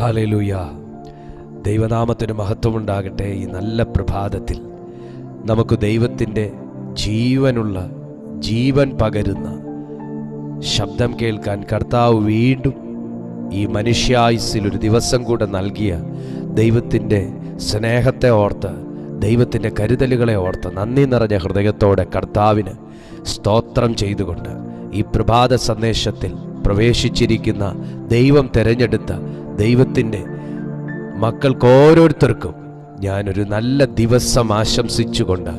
Hallelujah ദൈവനാമത്തിന് മഹത്വമുണ്ടാകട്ടെ ഈ നല്ല പ്രഭാതത്തിൽ. നമുക്ക് ദൈവത്തിന്റെ ജീവനുള്ള ജീവൻ പകരുന്ന ശബ്ദം കേൾക്കാൻ കർത്താവ് വീണ്ടും ഈ മനുഷ്യായുസിൽ ഒരു ദിവസം കൂടെ നൽകിയ ദൈവത്തിന്റെ സ്നേഹത്തെ ഓർത്ത് ദൈവത്തിന്റെ കരുതലുകളെ ഓർത്ത് നന്ദി നിറഞ്ഞ ഹൃദയത്തോടെ കർത്താവിന് സ്തോത്രം ചെയ്തുകൊണ്ട് ഈ പ്രഭാത സന്ദേശത്തിൽ പ്രവേശിച്ചിരിക്കുന്ന ദൈവം തിരഞ്ഞെടുത്ത ദൈവത്തിന്റെ മക്കൾക്ക് ഓരോരുത്തർക്കും ഞാനൊരു നല്ല ദിവസം ആശംസിച്ചുകൊണ്ട്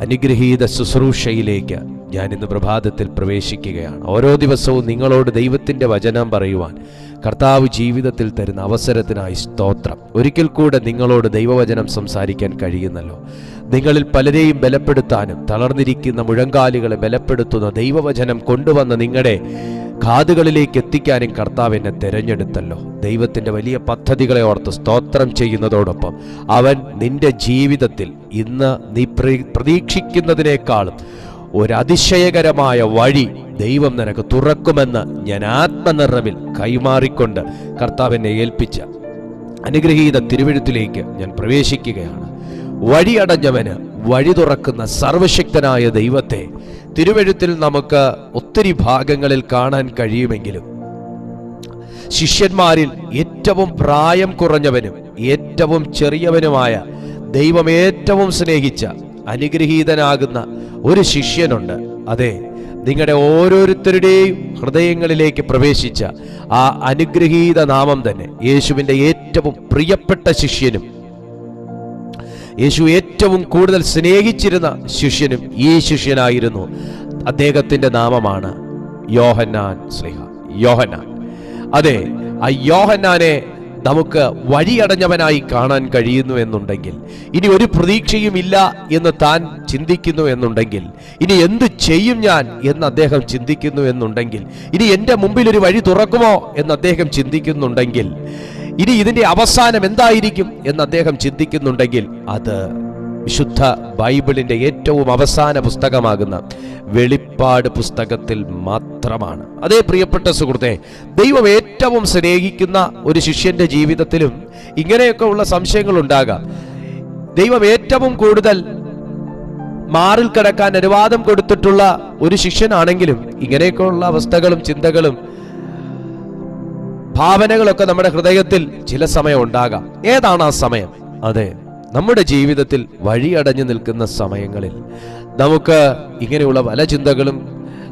അനുഗ്രഹീത ശുശ്രൂഷയിലേക്ക് ഞാൻ ഇന്ന് പ്രഭാതത്തിൽ പ്രവേശിക്കുകയാണ്. ഓരോ ദിവസവും നിങ്ങളോട് ദൈവത്തിന്റെ വചനം പറയുവാൻ കർത്താവ് ജീവിതത്തിൽ തരുന്ന അവസരത്തിനായി സ്തോത്രം. ഒരിക്കൽ കൂടെ നിങ്ങളോട് ദൈവവചനം സംസാരിക്കാൻ കഴിയുന്നല്ലോ. നിങ്ങളിൽ പലരെയും ബലപ്പെടുത്താനും തളർന്നിരിക്കുന്ന മുഴങ്കാലുകളെ ബലപ്പെടുത്തുന്ന ദൈവവചനം കൊണ്ടുവന്ന നിങ്ങളുടെ കാതുകളിലേക്ക് എത്തിക്കാനും കർത്താവ് എന്നെ തിരഞ്ഞെടുത്തല്ലോ. ദൈവത്തിന്റെ വലിയ പദ്ധതികളെ ഓർത്ത് സ്തോത്രം ചെയ്യുന്നതോടൊപ്പം അവൻ നിന്റെ ജീവിതത്തിൽ ഇന്ന് നീ പ്രതീക്ഷിക്കുന്നതിനേക്കാളും ഒരതിശയകരമായ വഴി ദൈവം നിനക്ക് തുറക്കുമെന്ന് ഞാൻ ആത്മനിറവിൽ കൈമാറിക്കൊണ്ട് കർത്താവിനെ ഏൽപ്പിച്ച അനുഗ്രഹീത തിരുവഴുത്തിലേക്ക് ഞാൻ പ്രവേശിക്കുകയാണ്. വഴിയടഞ്ഞവന് വഴി തുറക്കുന്ന സർവശക്തനായ ദൈവത്തെ തിരുവഴുത്തിൽ നമുക്ക് ഒത്തിരി ഭാഗങ്ങളിൽ കാണാൻ കഴിയുമെങ്കിലും ശിഷ്യന്മാരിൽ ഏറ്റവും പ്രായം കുറഞ്ഞവനും ഏറ്റവും ചെറിയവനുമായ ദൈവം ഏറ്റവും സ്നേഹിച്ച അനുഗ്രഹീതനാകുന്ന ഒരു ശിഷ്യനുണ്ട്. അതെ നിങ്ങളുടെ ഓരോരുത്തരുടെയും ഹൃദയങ്ങളിലേക്ക് പ്രവേശിച്ച ആ അനുഗ്രഹീത നാമം തന്നെ യേശുവിന്റെ ഏറ്റവും പ്രിയപ്പെട്ട ശിഷ്യനും യേശു ഏറ്റവും കൂടുതൽ സ്നേഹിച്ചിരുന്ന ശിഷ്യനും ഈ ശിഷ്യനായിരുന്നു. അദ്ദേഹത്തിന്റെ നാമമാണ് യോഹന്നാൻ സ്ലിഹ യോഹന്നാൻ. അതെ ആ യോഹന്നാനെ നമുക്ക് വഴിയടഞ്ഞവനായി കാണാൻ കഴിയുന്നു എന്നുണ്ടെങ്കിൽ ഇനി ഒരു പ്രതീക്ഷയും ഇല്ല എന്ന് താൻ ചിന്തിക്കുന്നു എന്നുണ്ടെങ്കിൽ ഇനി എന്ത് ചെയ്യും ഞാൻ എന്ന് അദ്ദേഹം ചിന്തിക്കുന്നു എന്നുണ്ടെങ്കിൽ ഇനി എന്റെ മുമ്പിൽ ഒരു വഴി തുറക്കുമോ എന്ന് അദ്ദേഹം ചിന്തിക്കുന്നുണ്ടെങ്കിൽ ഇനി ഇതിന്റെ അവസാനം എന്തായിരിക്കും എന്ന് അദ്ദേഹം ചിന്തിക്കുന്നുണ്ടെങ്കിൽ അത് വിശുദ്ധ ബൈബിളിന്റെ ഏറ്റവും അവസാന പുസ്തകമാകുന്ന വെളിപ്പാട് പുസ്തകത്തിൽ മാത്രമാണ്. അതേ പ്രിയപ്പെട്ട സുഹൃത്തെ ദൈവം ഏറ്റവും സ്നേഹിക്കുന്ന ഒരു ശിഷ്യന്റെ ജീവിതത്തിലും ഇങ്ങനെയൊക്കെ ഉള്ള സംശയങ്ങൾ ഉണ്ടാകാം. ദൈവം ഏറ്റവും കൂടുതൽ മാറിൽ കിടക്കാൻ അനുവാദം കൊടുത്തിട്ടുള്ള ഒരു ശിഷ്യനാണെങ്കിലും ഇങ്ങനെയൊക്കെയുള്ള അവസ്ഥകളും ചിന്തകളും ഭാവനകളൊക്കെ നമ്മുടെ ഹൃദയത്തിൽ ചില സമയം ഉണ്ടാകാം. ഏതാണ് ആ സമയം? അതെ നമ്മുടെ ജീവിതത്തിൽ വഴിയടഞ്ഞു നിൽക്കുന്ന സമയങ്ങളിൽ നമുക്ക് ഇങ്ങനെയുള്ള പല ചിന്തകളും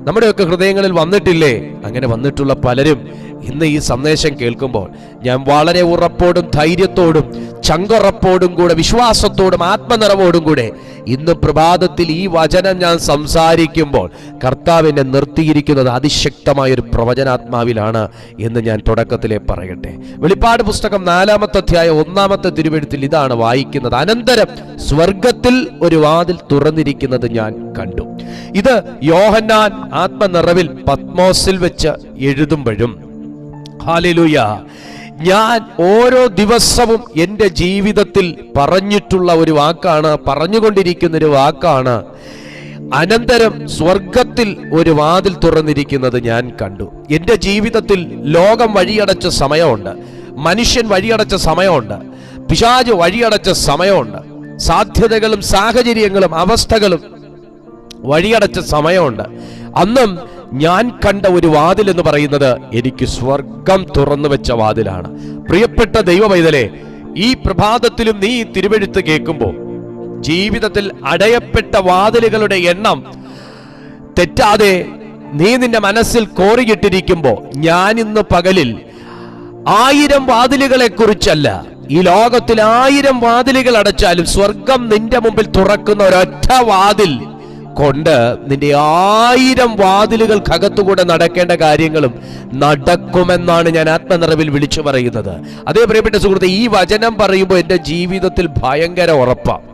നമ്മുടെയൊക്കെ ഹൃദയങ്ങളിൽ വന്നിട്ടില്ലേ? അങ്ങനെ വന്നിട്ടുള്ള പലരും ഇന്ന് ഈ സന്ദേശം കേൾക്കുമ്പോൾ ഞാൻ വളരെ ഉറപ്പോടും ധൈര്യത്തോടും ചങ്കുറപ്പോടും കൂടെ വിശ്വാസത്തോടും ആത്മനിറവോടും കൂടെ ഇന്ന് പ്രഭാതത്തിൽ ഈ വചനം ഞാൻ സംസാരിക്കുമ്പോൾ കർത്താവിനെ നിർത്തിയിരിക്കുന്നത് അതിശക്തമായ ഒരു പ്രവചനാത്മാവിലാണ് എന്ന് ഞാൻ തുടക്കത്തിലെ പറയട്ടെ. വെളിപ്പാട് പുസ്തകം നാലാമത്തെ അധ്യായ ഒന്നാമത്തെ തിരുവെഴുത്തിൽ ഇതാണ് വായിക്കുന്നത്. അനന്തരം സ്വർഗത്തിൽ ഒരു വാതിൽ തുറന്നിരിക്കുന്നത് ഞാൻ കണ്ടു. ഇത് യോഹന്നാൻ ആത്മനിറവിൽ പത്മോസിൽ വെച്ച് എഴുതുമ്പോഴും ഹാലലൂയ. ഞാൻ ഓരോ ദിവസവും എന്റെ ജീവിതത്തിൽ പറഞ്ഞിട്ടുള്ള ഒരു വാക്കാണ് പറഞ്ഞുകൊണ്ടിരിക്കുന്ന ഒരു വാക്കാണ്. അനന്തരം സ്വർഗത്തിൽ ഒരു വാതിൽ തുറന്നിരിക്കുന്നത് ഞാൻ കണ്ടു. എന്റെ ജീവിതത്തിൽ ലോകം വഴിയടച്ച സമയമുണ്ട്. മനുഷ്യൻ വഴിയടച്ച സമയമുണ്ട്. പിശാജ് വഴിയടച്ച സമയമുണ്ട്. സാധ്യതകളും സാഹചര്യങ്ങളും അവസ്ഥകളും വഴിയടച്ച സമയമുണ്ട്. അന്നും ഞാൻ കണ്ട ഒരു വാതിൽ എന്ന് പറയുന്നത് എനിക്ക് സ്വർഗം തുറന്നു വെച്ച വാതിലാണ്. പ്രിയപ്പെട്ട ദൈവവൈതലെ ഈ പ്രഭാതത്തിലും നീ തിരുവെഴുത്ത് കേൾക്കുമ്പോൾ ജീവിതത്തിൽ അടയപ്പെട്ട വാതിലുകളുടെ എണ്ണം തെറ്റാതെ നീ നിന്റെ മനസ്സിൽ കോറിയിട്ടിരിക്കുമ്പോൾ ഞാൻ ഇന്ന് പകലിൽ ആയിരം വാതിലുകളെ കുറിച്ചല്ല ഈ ലോകത്തിൽ ആയിരം വാതിലുകൾ അടച്ചാലും സ്വർഗം നിന്റെ മുമ്പിൽ തുറക്കുന്ന ഒരൊറ്റ വാതിൽ കൊണ്ട് നിന്റെ ആയിരം വാതിലുകൾക്കകത്തുകൂടെ നടക്കേണ്ട കാര്യങ്ങളും നടക്കുമെന്നാണ് ഞാൻ ആത്മനിറവിൽ വിളിച്ചു പറയുന്നത്. അതേ പ്രിയപ്പെട്ട സുഹൃത്തെ ഈ വചനം പറയുമ്പോൾ എന്റെ ജീവിതത്തിൽ ഭയങ്കര ഉറപ്പാണ്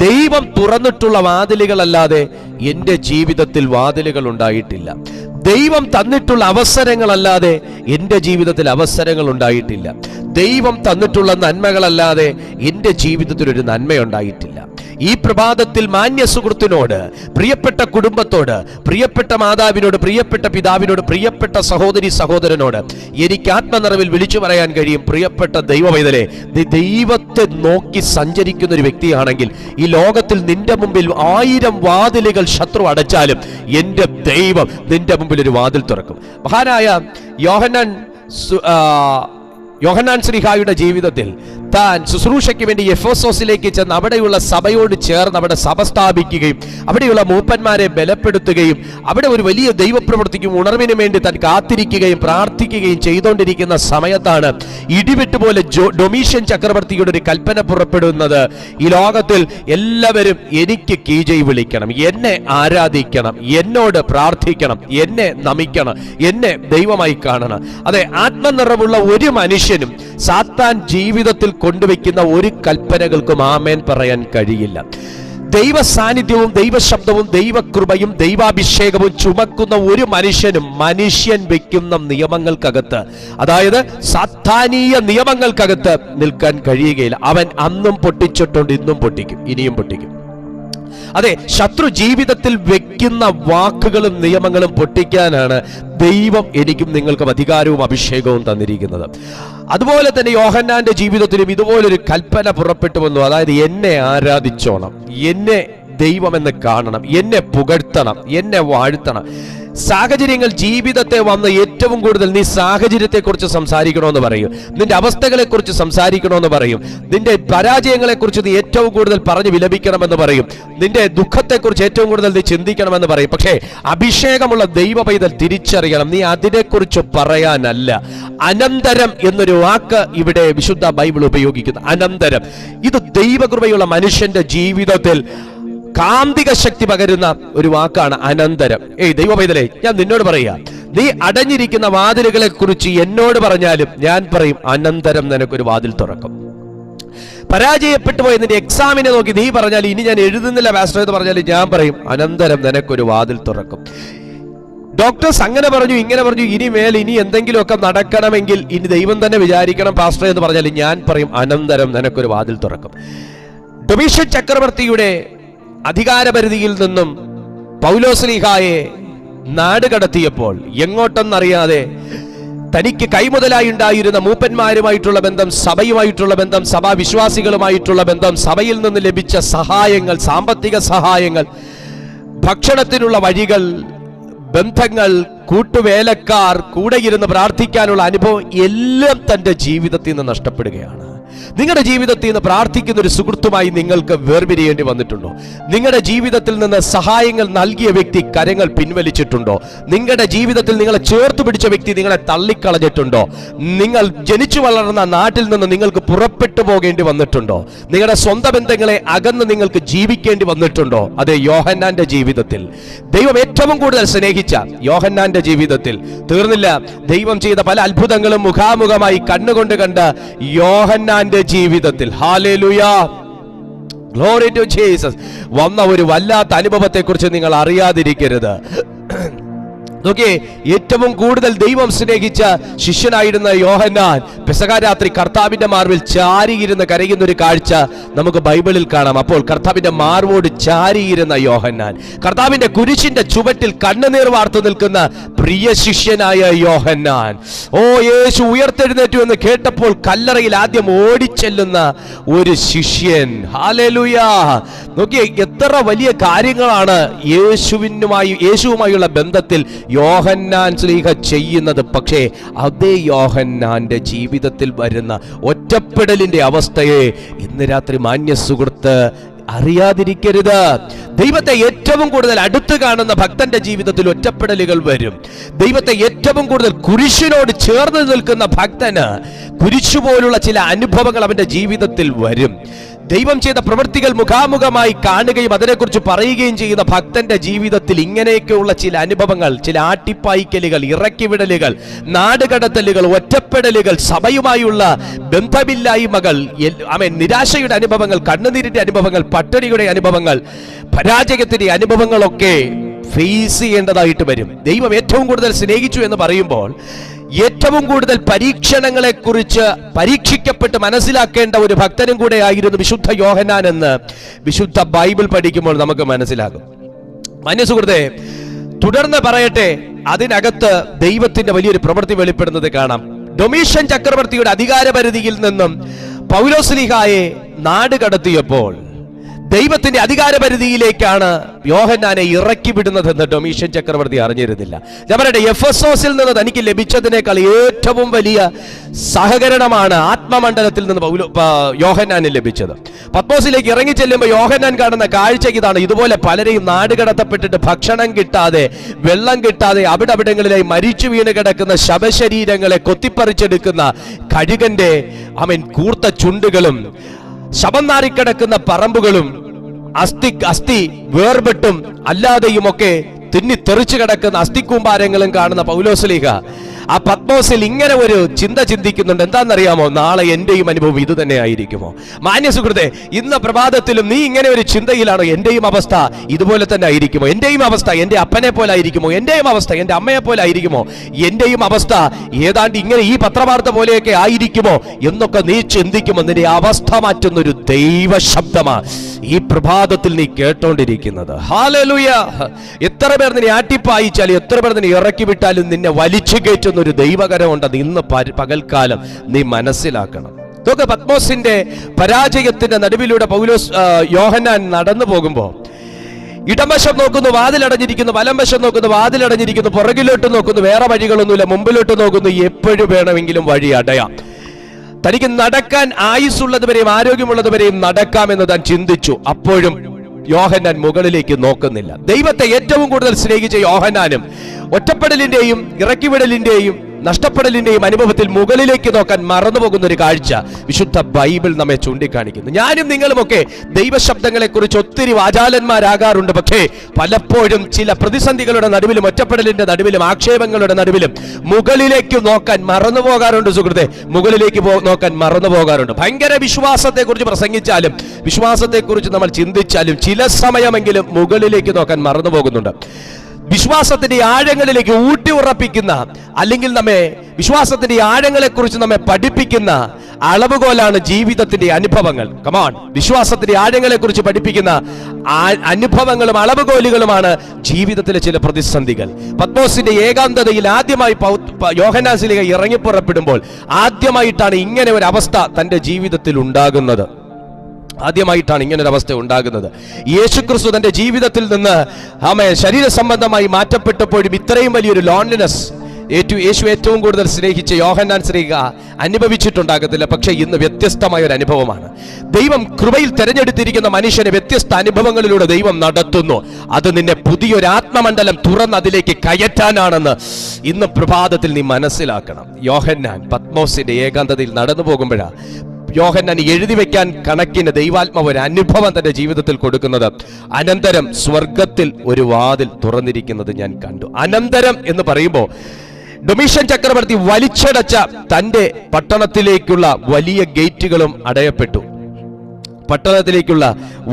ദൈവം തുറന്നിട്ടുള്ള വാതിലുകളല്ലാതെ എന്റെ ജീവിതത്തിൽ വാതിലുകൾ ഉണ്ടായിട്ടില്ല ദൈവം തന്നിട്ടുള്ള അവസരങ്ങളല്ലാതെ എന്റെ ജീവിതത്തിൽ അവസരങ്ങൾ ഉണ്ടായിട്ടില്ല ദൈവം തന്നിട്ടുള്ള നന്മകളല്ലാതെ എന്റെ ജീവിതത്തിൽ ഒരു നന്മയുണ്ടായിട്ടില്ല. ഈ പ്രഭാതത്തിൽ മാന്യ സുഹൃത്തിനോട് പ്രിയപ്പെട്ട കുടുംബത്തോട് പ്രിയപ്പെട്ട മാതാവിനോട് പ്രിയപ്പെട്ട പിതാവിനോട് പ്രിയപ്പെട്ട സഹോദരി സഹോദരനോട് എനിക്ക് ആത്മനിറവിൽ വിളിച്ചു പറയാൻ കഴിയും. പ്രിയപ്പെട്ട ദൈവവൈതലെ ദൈവത്തെ നോക്കി സഞ്ചരിക്കുന്ന ഒരു വ്യക്തിയാണെങ്കിൽ ഈ ലോകത്തിൽ നിന്റെ മുമ്പിൽ ആയിരം വാതിലുകൾ ശത്രു അടച്ചാലും എന്റെ ദൈവം നിന്റെ മുമ്പിൽ ഒരു വാതിൽ തുറക്കും. മഹാനായ യോഹനാൻ യോഹനാൻ ശ്രീഹായുടെ ജീവിതത്തിൽ താൻ ശുശ്രൂഷയ്ക്ക് വേണ്ടി എഫോസോസിലേക്ക് ചെന്ന് അവിടെയുള്ള സഭയോട് ചേർന്ന് അവിടെ സഭ സ്ഥാപിക്കുകയും അവിടെയുള്ള മൂപ്പന്മാരെ ബലപ്പെടുത്തുകയും അവിടെ ഒരു വലിയ ദൈവപ്രവൃത്തിക്കും ഉണർവിന് വേണ്ടി താൻ കാത്തിരിക്കുകയും പ്രാർത്ഥിക്കുകയും ചെയ്തുകൊണ്ടിരിക്കുന്ന സമയത്താണ് ഇടിവെട്ട് പോലെ ഡൊമീഷ്യൻ ചക്രവർത്തിയുടെ ഒരു കൽപ്പന പുറപ്പെടുന്നത്. ഈ ലോകത്തിൽ എല്ലാവരും എനിക്ക് കീജൈ വിളിക്കണം. എന്നെ ആരാധിക്കണം. എന്നോട് പ്രാർത്ഥിക്കണം. എന്നെ നമിക്കണം. എന്നെ ദൈവമായി കാണണം. അതെ ആത്മനിറവുള്ള ഒരു മനുഷ്യനും സാത്താൻ ജീവിതത്തിൽ കൊണ്ടുവയ്ക്കുന്ന ഒരു കൽപ്പനകൾക്കും ആമേൻ പറയാൻ കഴിയില്ല. ദൈവ സാന്നിധ്യവും ദൈവശബ്ദവും ദൈവകൃപയും ദൈവാഭിഷേകവും ചുമക്കുന്ന ഒരു മനുഷ്യനും മനുഷ്യൻ വെക്കുന്ന നിയമങ്ങൾക്കകത്ത് അതായത് സാധാനീയ നിയമങ്ങൾക്കകത്ത് നിൽക്കാൻ കഴിയുകയില്ല. അവൻ അന്നും പൊട്ടിച്ചിട്ടുണ്ട് ഇന്നും പൊട്ടിക്കും ഇനിയും പൊട്ടിക്കും. അതെ ശത്രു ജീവിതത്തിൽ വെക്കുന്ന വാക്കുകളും നിയമങ്ങളും പൊട്ടിക്കാനാണ് ദൈവം എനിക്കും നിങ്ങൾക്കും അധികാരവും അഭിഷേകവും തന്നിരിക്കുന്നത്. അതുപോലെ തന്നെ യോഹന്നാന്റെ ജീവിതത്തിലും ഇതുപോലൊരു കൽപ്പന പുറപ്പെട്ടു വന്നു. അതായത് എന്നെ ആരാധിച്ചോണം. എന്നെ ദൈവമെന്ന് കാണണം. എന്നെ പുകഴ്ത്തണം. എന്നെ വാഴ്ത്തണം. സാഹചര്യങ്ങൾ ജീവിതത്തെ വന്ന് ഏറ്റവും കൂടുതൽ നീ സാഹചര്യത്തെക്കുറിച്ച് സംസാരിക്കണമെന്ന് പറയും. നിന്റെ അവസ്ഥകളെക്കുറിച്ച് സംസാരിക്കണമെന്ന് പറയും. നിന്റെ പരാജയങ്ങളെക്കുറിച്ച് നീ ഏറ്റവും കൂടുതൽ പറഞ്ഞ് വിലപിക്കണമെന്ന് പറയും. നിന്റെ ദുഃഖത്തെക്കുറിച്ച് ഏറ്റവും കൂടുതൽ നീ ചിന്തിക്കണമെന്ന് പറയും. പക്ഷേ അഭിഷേകമുള്ള ദൈവ പൈതൽ തിരിച്ചറിയണം. നീ അതിനെക്കുറിച്ച് പറയാനല്ല. അനന്തരം എന്നൊരു വാക്ക് ഇവിടെ വിശുദ്ധ ബൈബിൾ ഉപയോഗിക്കുന്നു. അനന്തരം. ഇത് ദൈവകൃപയുള്ള മനുഷ്യന്റെ ജീവിതത്തിൽ കാന്തിക ശക്തി പകരുന്ന ഒരു വാക്കാണ് അനന്തരം. ഏയ് ദൈവ പൈതലേ ഞാൻ നിന്നോട് പറയാ നീ അടഞ്ഞിരിക്കുന്ന വാതിലുകളെ കുറിച്ച് എന്നോട് പറഞ്ഞാലും ഞാൻ പറയും അനന്തരം നിനക്കൊരു വാതിൽ തുറക്കും. പരാജയപ്പെട്ടു പോയ നിന്റെ എക്സാമിനെ നോക്കി നീ പറഞ്ഞാൽ ഇനി ഞാൻ എഴുതുന്നില്ല മാസ്റ്റർ എന്ന് പറഞ്ഞാൽ ഞാൻ പറയും അനന്തരം നിനക്കൊരു വാതിൽ തുറക്കും. ഡോക്ടേഴ്സ് അങ്ങനെ പറഞ്ഞു ഇങ്ങനെ പറഞ്ഞു ഇനി മേൽ ഇനി എന്തെങ്കിലുമൊക്കെ നടക്കണമെങ്കിൽ ഇനി ദൈവം തന്നെ വിചാരിക്കണം പാസ്റ്റർ എന്ന് പറഞ്ഞാൽ ഞാൻ പറയും അനന്തരം നിനക്കൊരു വാതിൽ തുറക്കും. ഡൊമീഷ്യൻ ചക്രവർത്തിയുടെ അധികാരപരിധിയിൽ നിന്നും പൗലോസ്ലിഹായെ നാട് കടത്തിയപ്പോൾ എങ്ങോട്ടെന്നറിയാതെ തനിക്ക് കൈമുതലായി ഉണ്ടായിരുന്ന മൂപ്പന്മാരുമായിട്ടുള്ള ബന്ധം സഭയുമായിട്ടുള്ള ബന്ധം സഭാ വിശ്വാസികളുമായിട്ടുള്ള ബന്ധം സഭയിൽ നിന്ന് ലഭിച്ച സഹായങ്ങൾ സാമ്പത്തിക സഹായങ്ങൾ ഭക്ഷണത്തിനുള്ള വഴികൾ ബന്ധങ്ങൾ കൂട്ടുവേലക്കാർ കൂടെ ഇരുന്ന് പ്രാർത്ഥിക്കാനുള്ള അനുഭവം എല്ലാം തന്റെ ജീവിതത്തിൽ നിന്ന് നഷ്ടപ്പെടുകയാണ്. നിങ്ങളുടെ ജീവിതത്തിൽ നിന്ന് പ്രാർത്ഥിക്കുന്ന ഒരു സുഹൃത്തുമായി നിങ്ങൾക്ക് വേർപിരിയേണ്ടി വന്നിട്ടുണ്ടോ? നിങ്ങളുടെ ജീവിതത്തിൽ നിന്ന് സഹായങ്ങൾ നൽകിയ വ്യക്തി കരങ്ങൾ പിൻവലിച്ചിട്ടുണ്ടോ? നിങ്ങളുടെ ജീവിതത്തിൽ നിങ്ങളെ ചേർത്ത് പിടിച്ച വ്യക്തി നിങ്ങളെ തള്ളിക്കളഞ്ഞിട്ടുണ്ടോ? നിങ്ങൾ ജനിച്ചു വളർന്ന നാട്ടിൽ നിന്ന് നിങ്ങൾക്ക് പുറപ്പെട്ടു പോകേണ്ടി വന്നിട്ടുണ്ടോ? നിങ്ങളുടെ സ്വന്തം ബന്ധങ്ങളെ അകന്ന് നിങ്ങൾക്ക് ജീവിക്കേണ്ടി വന്നിട്ടുണ്ടോ? അതെ യോഹന്നാന്റെ ജീവിതത്തിൽ. ദൈവം ഏറ്റവും കൂടുതൽ സ്നേഹിച്ച യോഹന്നാന്റെ ജീവിതത്തിൽ. തീർന്നില്ല. ദൈവം ചെയ്ത പല അത്ഭുതങ്ങളും മുഖാമുഖമായി കണ്ണുകൊണ്ട് കണ്ട് കണ്ട യോഹന്നാന്റെ ജീവിതത്തിൽ. ഹാലേലുയാ വന്ന ഒരു വല്ലാത്ത അനുഭവത്തെ കുറിച്ച് നിങ്ങൾ അറിയാതിരിക്കരുത്. നോക്കിയേ ഏറ്റവും കൂടുതൽ ദൈവം സ്നേഹിച്ച ശിഷ്യനായിരുന്ന യോഹന്നാൻ പെസകാരാത്രി കർത്താവിന്റെ മാർവിൽ ചാരിയിരുന്ന് കരയുന്ന ഒരു കാഴ്ച നമുക്ക് ബൈബിളിൽ കാണാം. അപ്പോൾ കർത്താവിന്റെ മാർവോട് ചാരിയിരുന്ന യോഹന്നാൻ കർത്താവിന്റെ കുരിശിന്റെ ചുവട്ടിൽ കണ്ണുനീർ വാർത്തു നിൽക്കുന്ന പ്രിയ ശിഷ്യനായ യോഹന്നാൻ. ഓ യേശു ഉയർത്തെഴുന്നേറ്റു എന്ന് കേട്ടപ്പോൾ കല്ലറയിൽ ആദ്യം ഓടിച്ചെല്ലുന്ന ഒരു ശിഷ്യൻ. ഹാലലുയാ നോക്കിയേ എത്ര വലിയ കാര്യങ്ങളാണ് യേശുവിനുമായി യേശുവുമായുള്ള ബന്ധത്തിൽ യോഹന്നാൻ സ്ലീഹ ചെയ്യുന്നത്. പക്ഷേ അതേ യോഹന്നാന്റെ ജീവിതത്തിൽ വരുന്ന ഒറ്റപ്പെടലിന്റെ അവസ്ഥയെ ഇന്ന് രാത്രി മാന്യ സുഹൃത്ത് അറിയാതിരിക്കരുത്. ദൈവത്തെ ഏറ്റവും കൂടുതൽ അടുത്ത് കാണുന്ന ഭക്തന്റെ ജീവിതത്തിൽ ഒറ്റപ്പെടലുകൾ വരും. ദൈവത്തെ ഏറ്റവും കൂടുതൽ കുരിശിനോട് ചേർന്ന് നിൽക്കുന്ന ഭക്തന് കുരിശു പോലുള്ള ചില അനുഭവങ്ങൾ അവന്റെ ജീവിതത്തിൽ വരും. ദൈവം ചെയ്ത പ്രവൃത്തികൾ മുഖാമുഖമായി കാണുകയും അതിനെക്കുറിച്ച് പറയുകയും ചെയ്യുന്ന ഭക്തന്റെ ജീവിതത്തിൽ ഇങ്ങനെയൊക്കെയുള്ള ചില അനുഭവങ്ങൾ ചില ആട്ടിപ്പായ്ക്കലുകൾ ഇറക്കിവിടലുകൾ നാടുകടത്തലുകൾ ഒറ്റപ്പെടലുകൾ സഭയുമായുള്ള ബന്ധമില്ലായ്മകൾ അവൻ നിരാശയുടെ അനുഭവങ്ങൾ കണ്ണുനീരിന്റെ അനുഭവങ്ങൾ പട്ടിണിയുടെ അനുഭവങ്ങൾ പരാജയത്തിന്റെ അനുഭവങ്ങളൊക്കെ ഫേസ് ചെയ്യേണ്ടതായിട്ട് വരും. ദൈവം ഏറ്റവും കൂടുതൽ സ്നേഹിച്ചു എന്ന് പറയുമ്പോൾ ഏറ്റവും കൂടുതൽ പരീക്ഷണങ്ങളെ കുറിച്ച് പരീക്ഷിക്കപ്പെട്ട് മനസ്സിലാക്കേണ്ട ഒരു ഭക്തനും കൂടെ ആയിരുന്നു വിശുദ്ധ യോഹനാൻ എന്ന് വിശുദ്ധ ബൈബിൾ പഠിക്കുമ്പോൾ നമുക്ക് മനസ്സിലാകും. മന്യസുഹൃത്തെ തുടർന്ന് പറയട്ടെ അതിനകത്ത് ദൈവത്തിന്റെ വലിയൊരു പ്രവൃത്തി വെളിപ്പെടുന്നത് കാണാം. ഡൊമീഷ്യൻ ചക്രവർത്തിയുടെ അധികാരപരിധിയിൽ നിന്നും പൗലോസ്ലിഹായെ നാട് കടത്തിയപ്പോൾ ദൈവത്തിന്റെ അധികാരപരിധിയിലേക്കാണ് യോഹന്നാനെ ഇറക്കി വിടുന്നതെന്ന് ഡൊമീഷ്യൻ ചക്രവർത്തി അറിഞ്ഞിരുന്നില്ല. ഞാൻ പറയട്ടെ എഫ് എസ് ഓസിൽ നിന്ന് തനിക്ക് ലഭിച്ചതിനേക്കാൾ ഏറ്റവും വലിയ സഹകരണമാണ് ആത്മമണ്ഡലത്തിൽ നിന്ന് യോഹന്നാന് ലഭിച്ചത്. പത്മോസിലേക്ക് ഇറങ്ങി ചെല്ലുമ്പോൾ യോഹന്നാൻ കാണുന്ന കാഴ്ചയ്ക്ക് ഇതാണ്. ഇതുപോലെ പലരെയും നാട് കടത്തപ്പെട്ടിട്ട് ഭക്ഷണം കിട്ടാതെ വെള്ളം കിട്ടാതെ അവിടെ അവിടങ്ങളിലായി മരിച്ചു വീണ് കിടക്കുന്ന ശവശരീരങ്ങളെ കൊത്തിപ്പറിച്ചെടുക്കുന്ന കഴുകന്റെ അവൻ കൂർത്ത ചുണ്ടുകളും ശവം നാറിക്കിടക്കുന്ന പറമ്പുകളും അസ്ഥി അസ്ഥി വേർപെട്ടും അല്ലാതെയുമൊക്കെ തിന്നി തെറിച്ചു കിടക്കുന്ന അസ്ഥിക്കൂമ്പാരങ്ങളും കാണുന്ന പൗലോസ്ലീഹ ആ പത്മോസിൽ ഇങ്ങനെ ഒരു ചിന്ത ചിന്തിക്കുന്നുണ്ട്. എന്താണെന്നറിയാമോ? നാളെ എന്റെയും അനുഭവം ഇത് തന്നെ ആയിരിക്കുമോ? മാന്യ സുഹൃത്തെ ഇന്ന് പ്രഭാതത്തിലും നീ ഇങ്ങനെ ഒരു ചിന്തയിലാണ് എന്റെയും അവസ്ഥ ഇതുപോലെ തന്നെ ആയിരിക്കുമോ? എന്റെയും അവസ്ഥ എന്റെ അപ്പനെ പോലെ ആയിരിക്കുമോ? എന്റെയും അവസ്ഥ എന്റെ അമ്മയെ പോലെ ആയിരിക്കുമോ? എന്റെയും അവസ്ഥ ഏതാണ്ട് ഇങ്ങനെ ഈ പത്രവാർത്ത പോലെയൊക്കെ ആയിരിക്കുമോ? എന്നൊക്കെ നീ ചിന്തിക്കുമോ നിന്റെ അവസ്ഥ മാറ്റുന്ന ഒരു ദൈവ ശബ്ദമാണ് ഈ പ്രഭാതത്തിൽ നീ കേട്ടോണ്ടിരിക്കുന്നത്. ഹാലലുയ എത്ര പേർ നിന്നെ ആട്ടിപ്പായിച്ചാലും എത്ര പേർ നിന്നെ ഇറക്കി വിട്ടാലും നിന്നെ വലിച്ചു ഒരു ദൈവകരമുണ്ടെന്ന് ഇന്ന് പകൽക്കാലം നീ മനസ്സിലാക്കണം. നോക്ക് പത്മോസിന്റെ പരാജയത്തിന്റെ നടുവിലൂടെ പൗലോസ് യോഹന്നാൻ നടന്നു പോകുമ്പോൾ ഇടംവശം നോക്കുന്നു വാതിലടഞ്ഞിരിക്കുന്നു വലംവശം നോക്കുന്നു വാതിലടഞ്ഞിരിക്കുന്നു പുറകിലോട്ട് നോക്കുന്നു വേറെ വഴികളൊന്നുമില്ല മുമ്പിലോട്ട് നോക്കുന്നു എപ്പോഴും വേണമെങ്കിലും വഴി അടയാം. തനിക്ക് നടക്കാൻ ആയുസ്സുള്ളതുവരെയും ആരോഗ്യമുള്ളതുവരെയും നടക്കാമെന്ന് താൻ ചിന്തിച്ചു. അപ്പോഴും യോഹന്നാൻ മുകളിലേക്ക് നോക്കുന്നില്ല. ദൈവത്തെ ഏറ്റവും കൂടുതൽ സ്നേഹിച്ച യോഹന്നാനും ഒറ്റപ്പെടലിന്റെയും ഇറക്കിവിടലിന്റെയും നഷ്ടപ്പെടലിന്റെയും അനുഭവത്തിൽ മുകളിലേക്ക് നോക്കാൻ മറന്നുപോകുന്ന ഒരു കാഴ്ച വിശുദ്ധ ബൈബിൾ നമ്മെ ചൂണ്ടിക്കാണിക്കുന്നു. ഞാനും നിങ്ങളുമൊക്കെ ദൈവശബ്ദങ്ങളെ കുറിച്ച് ഒത്തിരി വാചാലന്മാരാകാറുണ്ട്. പക്ഷേ പലപ്പോഴും ചില പ്രതിസന്ധികളുടെ നടുവിലും ഒറ്റപ്പെടലിന്റെ നടുവിലും ആക്ഷേപങ്ങളുടെ നടുവിലും മുകളിലേക്ക് നോക്കാൻ മറന്നു പോകാറുണ്ട് സുഹൃത്തെ. മുകളിലേക്ക് നോക്കാൻ മറന്നു പോകാറുണ്ട് ഭയങ്കര വിശ്വാസത്തെ കുറിച്ച് പ്രസംഗിച്ചാലും വിശ്വാസത്തെ കുറിച്ച് നമ്മൾ ചിന്തിച്ചാലും ചില സമയമെങ്കിലും മുകളിലേക്ക് നോക്കാൻ മറന്നു പോകുന്നുണ്ട് വിശ്വാസത്തിന്റെ ആഴങ്ങളിലേക്ക് ഊട്ടി ഉറപ്പിക്കുന്ന അല്ലെങ്കിൽ നമ്മെ വിശ്വാസത്തിന്റെ ആഴങ്ങളെ കുറിച്ച് നമ്മെ പഠിപ്പിക്കുന്ന അളവുകോലാണ് ജീവിതത്തിന്റെ അനുഭവങ്ങൾ. കമാൺ വിശ്വാസത്തിന്റെ ആഴങ്ങളെ കുറിച്ച് പഠിപ്പിക്കുന്ന അനുഭവങ്ങളും അളവുകോലുകളുമാണ് ജീവിതത്തിലെ ചില പ്രതിസന്ധികൾ. പത്മോസിന്റെ ഏകാന്തതയിൽ ആദ്യമായി യോഹനാസിലേക്ക് ഇറങ്ങിപ്പുറപ്പെടുമ്പോൾ ആദ്യമായിട്ടാണ് ഇങ്ങനെ ഒരു അവസ്ഥ തന്റെ ജീവിതത്തിൽ ഉണ്ടാകുന്നത്. ആദ്യമായിട്ടാണ് ഇങ്ങനെ ഒരു അവസ്ഥ ഉണ്ടാകുന്നത്. യേശുക്രിസ്തു തന്റെ ജീവിതത്തിൽ നിന്ന് ആമേ ശരീര സംബന്ധമായി മാറ്റപ്പെട്ടപ്പോഴും ഇത്രയും വലിയൊരു ലോൺലിനെസ് ഏറ്റവും യേശു ഏറ്റവും കൂടുതൽ സ്നേഹിച്ച യോഹന്നാൻ സ്നേഹിക അനുഭവിച്ചിട്ടുണ്ടാകത്തില്ല. പക്ഷേ ഇന്ന് വ്യത്യസ്തമായ ഒരു അനുഭവമാണ്. ദൈവം കൃപയിൽ തിരഞ്ഞെടുത്തിരിക്കുന്ന മനുഷ്യനെ വ്യത്യസ്ത അനുഭവങ്ങളിലൂടെ ദൈവം നടത്തുന്നു. അത് നിന്നെ പുതിയൊരു ആത്മമണ്ഡലം തുറന്ന് അതിലേക്ക് കയറ്റാനാണെന്ന് ഇന്ന് പ്രഭാതത്തിൽ നീ മനസ്സിലാക്കണം. യോഹന്നാൻ പത്മോസിന്റെ ഏകാന്തതയിൽ നടന്നു പോകുമ്പോഴാ യോഹന്നാൻ എഴുതി വെക്കാൻ കണക്കിന് ദൈവാത്മാവ് ഒരു അനുഭവം തന്റെ ജീവിതത്തിൽ കൊടുക്കുന്നത്. അനന്തരം സ്വർഗത്തിൽ ഒരു വാതിൽ തുറന്നിരിക്കുന്നത് ഞാൻ കണ്ടു. അനന്തരം എന്ന് പറയുമ്പോൾ ഡൊമീഷൻ ചക്രവർത്തി വലിച്ചടച്ച തന്റെ പട്ടണത്തിലേക്കുള്ള വലിയ ഗേറ്റുകളും അടയപ്പെട്ടു. പട്ടണത്തിലേക്കുള്ള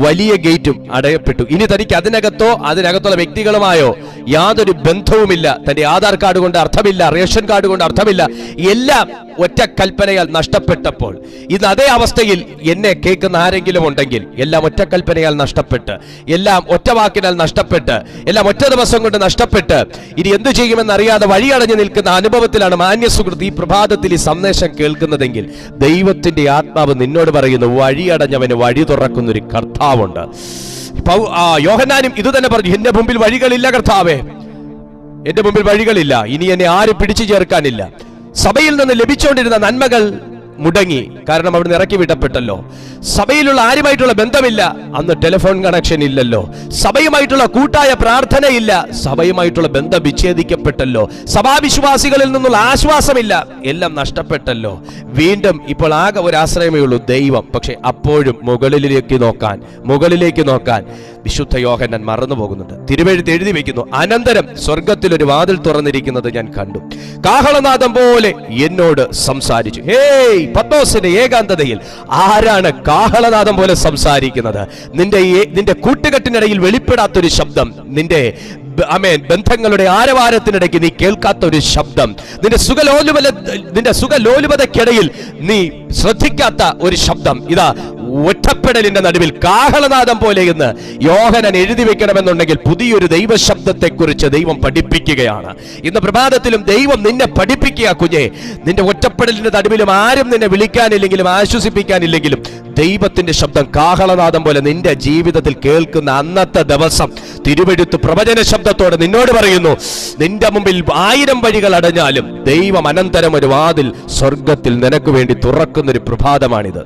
വലിയ ഗേറ്റും അടയപ്പെട്ടു. ഇനി തനിക്ക് അതിനകത്തോ അതിനകത്തുള്ള വ്യക്തികളുമായോ യാതൊരു ബന്ധവുമില്ല. തന്റെ ആധാർ കാർഡ് കൊണ്ട് അർത്ഥമില്ല റേഷൻ കാർഡ് കൊണ്ട് അർത്ഥമില്ല. എല്ലാം ഒറ്റ കൽപ്പനയാൽ നഷ്ടപ്പെട്ടപ്പോൾ. ഇന്ന് അതേ അവസ്ഥയിൽ എന്നെ കേൾക്കുന്ന ആരെങ്കിലും ഉണ്ടെങ്കിൽ എല്ലാം ഒറ്റ കൽപ്പനയാൽ നഷ്ടപ്പെട്ട് എല്ലാം ഒറ്റ വാക്കിനാൽ നഷ്ടപ്പെട്ട് എല്ലാം ഒറ്റ ദിവസം കൊണ്ട് നഷ്ടപ്പെട്ട് ഇനി എന്തു ചെയ്യുമെന്ന് അറിയാതെ വഴിയടഞ്ഞു നിൽക്കുന്ന അനുഭവത്തിലാണ് മാന്യസുഹൃത്ത് ഈ പ്രഭാതത്തിൽ ഈ സന്ദേശം കേൾക്കുന്നതെങ്കിൽ ദൈവത്തിന്റെ ആത്മാവ് നിന്നോട് പറയുന്നു വഴിയടഞ്ഞവന് വഴി തുറക്കുന്ന ഒരു കർത്താവുണ്ട് യോഹനാനും ഇത് തന്നെ പറഞ്ഞു എന്റെ മുമ്പിൽ വഴികളില്ല കർത്താവേ. എന്റെ മുമ്പിൽ വഴികളില്ല. ഇനി എന്നെ ആരും പിടിച്ചു ചേർക്കാനില്ല. സഭയിൽ നിന്ന് ലഭിച്ചുകൊണ്ടിരുന്ന നന്മകൾ മുടങ്ങി. കാരണം അവിടുന്ന് ഇറക്കി വിടപ്പെട്ടല്ലോ. സഭയിലുള്ള ആരുമായിട്ടുള്ള ബന്ധമില്ല. അന്ന് ടെലിഫോൺ കണക്ഷൻ ഇല്ലല്ലോ. സഭയുമായിട്ടുള്ള കൂട്ടായ പ്രാർത്ഥനയില്ല. സഭയുമായിട്ടുള്ള ബന്ധം വിച്ഛേദിക്കപ്പെട്ടല്ലോ. സഭാവിശ്വാസികളിൽ നിന്നുള്ള ആശ്വാസമില്ല. എല്ലാം നഷ്ടപ്പെട്ടല്ലോ. വീണ്ടും ഇപ്പോൾ ആകെ ഒരു ആശ്രയമേ ഉള്ളൂ ദൈവം. പക്ഷെ അപ്പോഴും മുകളിലേക്ക് നോക്കാൻ മുകളിലേക്ക് നോക്കാൻ വിശുദ്ധ യോഹന്നാൻ മറന്നു പോകുന്നുണ്ട്. തിരുവഴുത്ത് എഴുതി വെക്കുന്നു. അനന്തരം സ്വർഗത്തിൽ ഒരു വാതിൽ തുറന്നിരിക്കുന്നത് ഞാൻ കണ്ടു. കാഹളനാദം പോലെ എന്നോട് സംസാരിച്ചു. ഹേയ്! പത്മോസിന്റെ ഏകാന്തതയിൽ ആരാണ് കാഹളനാദം പോലെ സംസാരിക്കുന്നത്? നിന്റെ നിന്റെ കൂട്ടുകെട്ടിനിടയിൽ വെളിപ്പെടാത്തൊരു ശബ്ദം നിന്റെ ആമേൻ. ബന്ധങ്ങളുടെ ആരവാരത്തിനിടയ്ക്ക് നീ കേൾക്കാത്ത ഒരു ശബ്ദം. നിന്റെ സുഖലോലുപല നിന്റെ സുഖലോലുപതയ്ക്കിടയിൽ നീ ശ്രദ്ധിക്കാത്ത ഒരു ശബ്ദം. ഇതാ ഒറ്റപ്പെടലിന്റെ നടുവിൽ കാഹളനാദം പോലെ എന്ന് യോഹനൻ എഴുതി വെക്കണമെന്നുണ്ടെങ്കിൽ പുതിയൊരു ദൈവശബ്ദത്തെക്കുറിച്ച് ദൈവം പഠിപ്പിക്കുകയാണ്. ഇന്ന് പ്രഭാതത്തിലും ദൈവം നിന്നെ പഠിപ്പിക്കുക കുഞ്ഞെ. നിന്റെ ഒറ്റപ്പെടലിന്റെ നടുവിലും ആരും നിന്നെ വിളിക്കാനില്ലെങ്കിലും ആശ്വസിപ്പിക്കാനില്ലെങ്കിലും ദൈവത്തിന്റെ ശബ്ദം കാഹളനാദം പോലെ നിന്റെ ജീവിതത്തിൽ കേൾക്കുന്ന അന്നത്തെ ദിവസം തിരുവെടുത്ത് പ്രവചന ശബ്ദത്തോടെ നിന്നോട് പറയുന്നു നിന്റെ മുമ്പിൽ ആയിരം വഴികൾ അടഞ്ഞാലും ദൈവം അനന്തരം ഒരു വാതിൽ സ്വർഗത്തിൽ നിനക്ക് വേണ്ടി തുറക്കുന്നൊരു പ്രഭാതമാണിത്.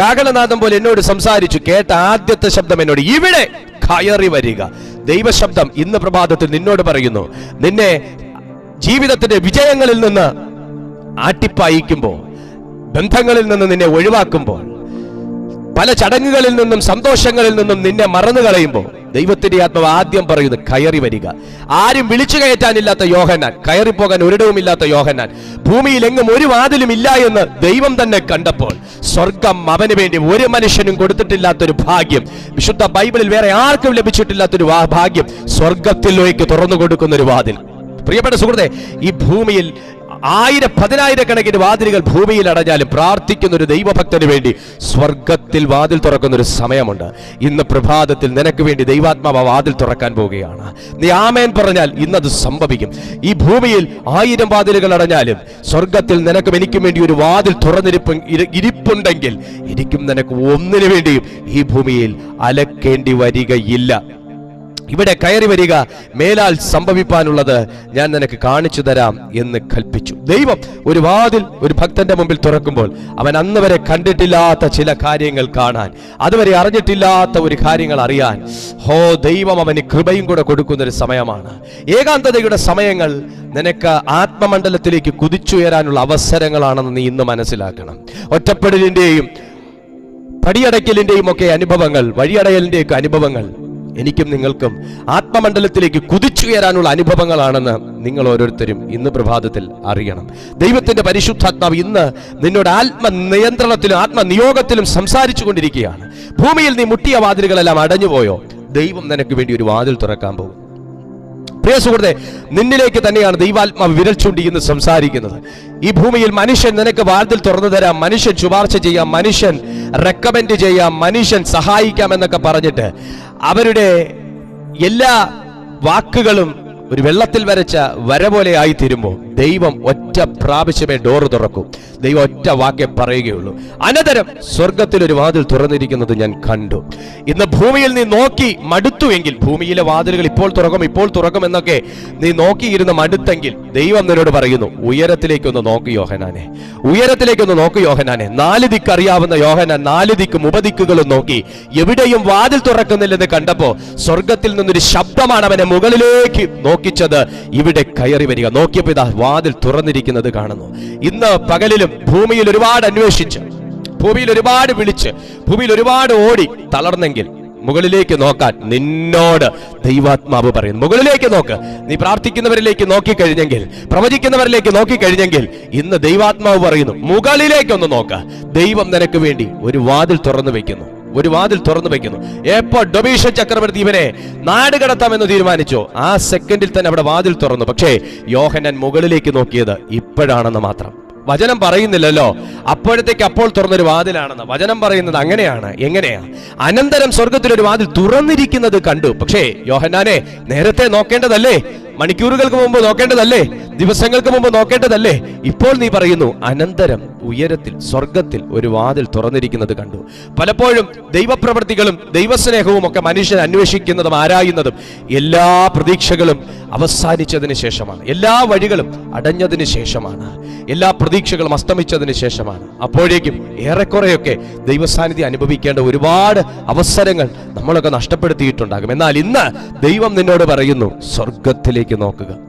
കാകളനാഥം പോലെ എന്നോട് സംസാരിച്ചു കേട്ട ആദ്യത്തെ ശബ്ദം എന്നോട് ഇവിടെ കയറി വരിക. ദൈവശബ്ദം ഇന്ന് പ്രഭാതത്തിൽ നിന്നോട് പറയുന്നു നിന്നെ ജീവിതത്തിന്റെ വിജയങ്ങളിൽ നിന്ന് ആട്ടിപ്പായിക്കുമ്പോൾ ബന്ധങ്ങളിൽ നിന്ന് നിന്നെ ഒഴിവാക്കുമ്പോൾ പല ചടങ്ങുകളിൽ നിന്നും സന്തോഷങ്ങളിൽ നിന്നും നിന്നെ മറന്നു കളയുമ്പോൾ ദൈവത്തിന്റെ ആത്മാവ് ആദ്യം പറയുന്നത് കയറി വരിക. ആരും വിളിച്ചു കയറ്റാനില്ലാത്ത യോഹന്നാൻ കയറിപ്പോകാൻ ഒരിടവുമില്ലാത്ത യോഹന്നാൻ ഭൂമിയിൽ എങ്ങും ഒരു വാതിലും ഇല്ല എന്ന് ദൈവം തന്നെ കണ്ടപ്പോൾ സ്വർഗം അവന് വേണ്ടി ഒരു മനുഷ്യനും കൊടുത്തിട്ടില്ലാത്തൊരു ഭാഗ്യം വിശുദ്ധ ബൈബിളിൽ വേറെ ആർക്കും ലഭിച്ചിട്ടില്ലാത്തൊരു ഭാഗ്യം സ്വർഗത്തിലേക്ക് തുറന്നു കൊടുക്കുന്ന ഒരു വാതിൽ. പ്രിയപ്പെട്ട സുഹൃത്തെ ഈ ഭൂമിയിൽ ആയിരം പതിനായിരക്കണക്കിന് വാതിലുകൾ ഭൂമിയിൽ അടഞ്ഞാലും പ്രാർത്ഥിക്കുന്ന ഒരു ദൈവഭക്തന് വേണ്ടി സ്വർഗത്തിൽ വാതിൽ തുറക്കുന്ന ഒരു സമയമുണ്ട്. ഇന്ന് പ്രഭാതത്തിൽ നിനക്ക് വേണ്ടി ദൈവാത്മാവ് വാതിൽ തുറക്കാൻ പോവുകയാണ്. നീ ആമേൻ പറഞ്ഞാൽ ഇന്നത് സംഭവിക്കും. ഈ ഭൂമിയിൽ ആയിരം വാതിലുകൾ അടഞ്ഞാലും സ്വർഗത്തിൽ നിനക്കും എനിക്കും വേണ്ടി ഒരു വാതിൽ തുറന്നിരിപ്പ് ഇരിപ്പുണ്ടെങ്കിൽ എനിക്കും നിനക്ക് ഒന്നിനു വേണ്ടിയും ഈ ഭൂമിയിൽ അലക്കേണ്ടി വരികയില്ല. ഇവിടെ കയറി വരിക മേലാൽ സംഭവിപ്പാനുള്ളത് ഞാൻ നിനക്ക് കാണിച്ചു തരാം എന്ന് കൽപ്പിച്ചു. ദൈവം ഒരു വാതിൽ ഒരു ഭക്തന്റെ മുമ്പിൽ തുറക്കുമ്പോൾ അവൻ അന്ന് വരെ കണ്ടിട്ടില്ലാത്ത ചില കാര്യങ്ങൾ കാണാൻ അതുവരെ അറിഞ്ഞിട്ടില്ലാത്ത ഒരു കാര്യങ്ങൾ അറിയാൻ. ഹോ ദൈവം അവന് കൃപയും കൂടെ കൊടുക്കുന്ന ഒരു സമയമാണ്. ഏകാന്തതയുടെ സമയങ്ങൾ നിനക്ക് ആത്മമണ്ഡലത്തിലേക്ക് കുതിച്ചുയരാനുള്ള അവസരങ്ങളാണെന്ന് നീ ഇന്ന് മനസ്സിലാക്കണം. ഒറ്റപ്പെടലിന്റെയും പടിയടയ്ക്കലിന്റെയും ഒക്കെ അനുഭവങ്ങൾ വഴിയടയലിന്റെയൊക്കെ അനുഭവങ്ങൾ എനിക്കും നിങ്ങൾക്കും ആത്മമണ്ഡലത്തിലേക്ക് കുതിച്ചുയരാനുള്ള അനുഭവങ്ങളാണെന്ന് നിങ്ങൾ ഓരോരുത്തരും ഇന്ന് പ്രഭാതത്തിൽ അറിയണം. ദൈവത്തിന്റെ പരിശുദ്ധാത്മാവ് ഇന്ന് നിന്നോട് ആത്മനിയന്ത്രണത്തിലും ആത്മനിയോഗത്തിലും സംസാരിച്ചു കൊണ്ടിരിക്കുകയാണ്. ഭൂമിയിൽ നീ മുട്ടിയ വാതിലുകളെല്ലാം അടഞ്ഞുപോയോ? ദൈവം നിനക്ക് വേണ്ടി ഒരു വാതിൽ തുറക്കാൻ പോകും പ്രിയ സുഹൃത്തെ നിന്നിലേക്ക് തന്നെയാണ് ദൈവാത്മാവ് വിരൽ ചൂണ്ടി ഇന്ന് സംസാരിക്കുന്നത്. ഈ ഭൂമിയിൽ മനുഷ്യൻ നിനക്ക് വാതിൽ തുറന്നു തരാം മനുഷ്യൻ ശുപാർശ ചെയ്യാം മനുഷ്യൻ റെക്കമെൻഡ് ചെയ്യാം മനുഷ്യൻ സഹായിക്കാം എന്നൊക്കെ പറഞ്ഞിട്ട് അവരുടെ എല്ലാ വാക്കുകളും ഒരു വെള്ളത്തിൽ വരച്ച വര പോലെ ആയി തീരുമ്പോൾ ദൈവം ഒറ്റ പ്രാവശ്യമേ ഡോറ് തുറക്കൂ. ദൈവം ഒറ്റ വാക്യം പറയുകയുള്ളൂ. അനന്തരം സ്വർഗത്തിൽ ഒരു വാതിൽ തുറന്നിരിക്കുന്നത് ഞാൻ കണ്ടു. ഇന്ന് ഭൂമിയിൽ നീ നോക്കി മടുത്തുവെങ്കിൽ ഭൂമിയിലെ വാതിലുകൾ ഇപ്പോൾ തുറക്കും ഇപ്പോൾ തുറക്കും എന്നൊക്കെ നീ നോക്കിയിരുന്ന മടുത്തെങ്കിൽ ദൈവം നിന്നോട് പറയുന്നു ഉയരത്തിലേക്കൊന്ന് നോക്ക് യോഹനാനെ. ഉയരത്തിലേക്കൊന്ന് നോക്ക് യോഹനാനെ. നാല് ദിക്ക് അറിയാവുന്ന യോഹനാൻ നാല് ദിക്കും ഉപദിക്കുകളും നോക്കി എവിടെയും വാതിൽ തുറക്കുന്നില്ലെന്ന് കണ്ടപ്പോ സ്വർഗത്തിൽ നിന്നൊരു ശബ്ദമാണ് അവനെ മുകളിലേക്ക് നോക്കിച്ചത്. ഇവിടെ കയറി വരിക. നോക്കിയപ്പോ ഇതാ വാതിൽ തുറന്നിരിക്കുന്നത് കാണുന്നു. ഇന്ന് പകലിലും ഭൂമിയിൽ ഒരുപാട് അന്വേഷിച്ച് ഭൂമിയിൽ ഒരുപാട് വിളിച്ച് ഭൂമിയിൽ ഒരുപാട് ഓടി തളർന്നെങ്കിൽ മുകളിലേക്ക് നോക്കാൻ നിന്നോട് ദൈവാത്മാവ് പറയുന്നു. മുകളിലേക്ക് നോക്ക്. നീ പ്രാർത്ഥിക്കുന്നവരിലേക്ക് നോക്കിക്കഴിഞ്ഞെങ്കിൽ പ്രവചിക്കുന്നവരിലേക്ക് നോക്കിക്കഴിഞ്ഞെങ്കിൽ ഇന്ന് ദൈവാത്മാവ് പറയുന്നു മുകളിലേക്കൊന്ന് നോക്ക്. ദൈവം നിനക്ക് വേണ്ടി ഒരു വാതിൽ തുറന്നു വെക്കുന്നു. ഒരു വാതിൽ തുറന്നു വെക്കുന്നു. എപ്പോ ഡൊബീഷ ചക്രവർത്തി ഇവനെ നാട് കടത്താമെന്ന് തീരുമാനിച്ചു. ആ സെക്കൻഡിൽ തന്നെ അവിടെ വാതിൽ തുറന്നു. പക്ഷേ യോഹനൻ മുകളിലേക്ക് നോക്കിയത് ഇപ്പോഴാണെന്ന് മാത്രം. വചനം പറയുന്നില്ലല്ലോ. അപ്പോഴത്തേക്ക് അപ്പോൾ തുറന്നൊരു വാതിലാണെന്ന്. വചനം പറയുന്നത് അങ്ങനെയാണ് എങ്ങനെയാ? അനന്തരം സ്വർഗത്തിൽ ഒരു വാതിൽ തുറന്നിരിക്കുന്നത് കണ്ടു. പക്ഷേ യോഹന്നാനെ നേരത്തെ നോക്കേണ്ടതല്ലേ? മണിക്കൂറുകൾക്ക് മുമ്പ് നോക്കേണ്ടതല്ലേ? ദിവസങ്ങൾക്ക് മുമ്പ് നോക്കേണ്ടതല്ലേ? ഇപ്പോൾ നീ പറയുന്നു അനന്തരം ഉയരത്തിൽ സ്വർഗത്തിൽ ഒരു വാതിൽ തുറന്നിരിക്കുന്നത് കണ്ടു. പലപ്പോഴും ദൈവപ്രവൃത്തികളും ദൈവസ്നേഹവും ഒക്കെ മനുഷ്യൻ അന്വേഷിക്കുന്നതും ആരായുന്നതും എല്ലാ പ്രതീക്ഷകളും അവസാനിച്ചതിന് ശേഷമാണ്. എല്ലാ വഴികളും അടഞ്ഞതിന് ശേഷമാണ്. എല്ലാ പ്രതീക്ഷകളും അസ്തമിച്ചതിന് ശേഷമാണ്. അപ്പോഴേക്കും ഏറെക്കുറെയൊക്കെ ദൈവസാന്നിധ്യം അനുഭവിക്കേണ്ട ഒരുപാട് അവസരങ്ങൾ നമ്മളൊക്കെ നഷ്ടപ്പെടുത്തിയിട്ടുണ്ടാകും. എന്നാൽ ഇന്ന് ദൈവം നിന്നോട് പറയുന്നു സ്വർഗത്തിലേക്ക് നോക്കുക.